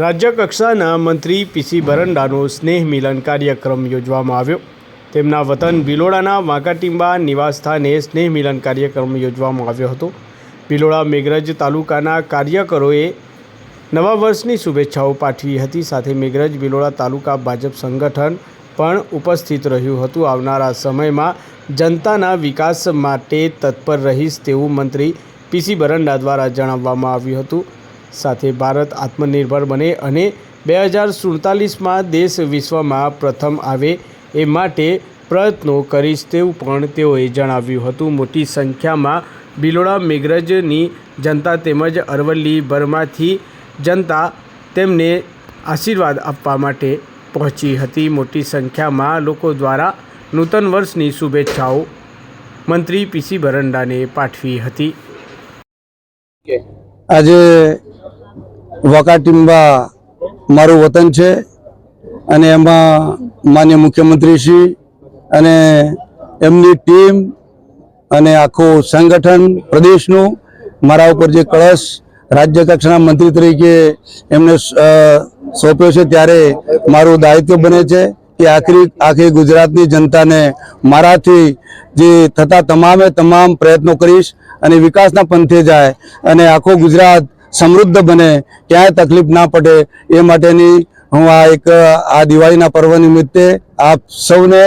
રાજ્ય કક્ષાના મંત્રી પીસી ભરંડાનો સ્નેહ મિલન કાર્યક્રમ યોજવામાં આવ્યો. તેમના વતન ભિલોડાના વાંકાટીંબા નિવાસસ્થાને સ્નેહ મિલન કાર્યક્રમ યોજવામાં આવ્યો હતો. ભિલોડા મેઘરજ તાલુકાના કાર્યકરોએ નવા વર્ષની શુભેચ્છાઓ પાઠવી હતી. સાથે મેઘરજ ભિલોડા તાલુકા ભાજપ સંગઠન પણ ઉપસ્થિત રહ્યું હતું. આવનારા સમયમાં જનતાના વિકાસ માટે તત્પર રહીશ તેવું મંત્રી પીસી બરંડા દ્વારા જણાવવામાં આવ્યું હતું. સાથે ભારત આત્મનિર્ભર બને અને બે હજાર સુડતાલીસમાં દેશ વિશ્વમાં પ્રથમ આવે એ માટે પ્રયત્નો કરીશ તેવું પણ તેઓએ જણાવ્યું હતું. મોટી સંખ્યામાં બિલોડા, મેઘરજની જનતા તેમજ અરવલ્લી ભરમાંથી જનતા તેમને આશીર્વાદ આપવા માટે પહોંચી હતી. મોટી સંખ્યામાં લોકો દ્વારા નૂતન વર્ષની શુભેચ્છાઓ મંત્રી પીસી ભરંડાને પાઠવી હતી. આજે વકાટીંબા મારું વતન છે અને એમાં માન્ય મુખ્યમંત્રીશ્રી અને એમની ટીમ અને આખું સંગઠન પ્રદેશનું મારા ઉપર જે કળશ રાજ્ય કક્ષાના મંત્રી તરીકે એમને સોંપ્યો છે ત્યારે મારું દાયિત્વ બને છે કે આખરી, આખી ગુજરાતની જનતાને મારાથી જે થતા તમામે તમામ પ્રયત્નો કરીશ અને વિકાસના પંથે જાય અને આખું ગુજરાત સમૃદ્ધ બને, ક્યાંય તકલીફ ના પડે, એ માટેની હું આ એક, આ દિવાળીના પર્વ નિમિત્તે આપ સૌને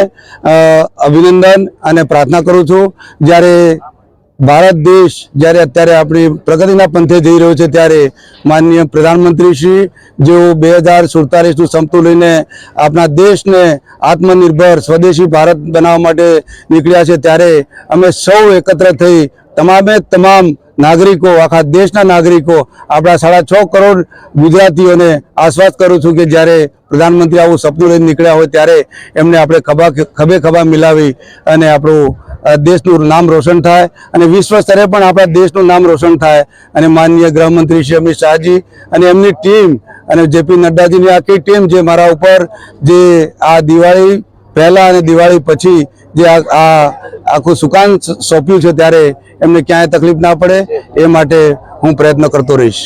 અભિનંદન અને પ્રાર્થના કરું છું. જ્યારે ભારત દેશ, જ્યારે અત્યારે આપણી પ્રગતિના પંથે જઈ રહ્યો છે, ત્યારે માનનીય પ્રધાનમંત્રી શ્રી જેઓ બે હજાર સુડતાલીસનું સમતું લઈને આપણા દેશને આત્મનિર્ભર સ્વદેશી ભારત બનાવવા માટે નીકળ્યા છે, ત્યારે અમે સૌ એકત્ર થઈ તમામે તમામ નાગરિકો, આખા દેશના નાગરિકો, આપણા સાડા છ કરોડ ગુજરાતીઓને આશ્વાસ કરું છું કે જ્યારે પ્રધાનમંત્રી આવું સપનું લઈને નીકળ્યા હોય ત્યારે એમને આપણે ખભા ખભે ખભા મિલાવી અને આપણું દેશનું નામ રોશન થાય અને વિશ્વ સ્તરે પણ આપણા દેશનું નામ રોશન થાય. અને માનનીય ગૃહમંત્રી શ્રી અમિત શાહજી અને એમની ટીમ અને જેપી નડ્ડાજીની આખી ટીમ જે મારા ઉપર જે આ દિવાળી પહેલાં અને દિવાળી પછી જે આ આખું સુકાન સોંપ્યું છે ત્યારે એમને ક્યાંય તકલીફ ના પડે એ માટે હું પ્રયત્ન કરતો રહીશ.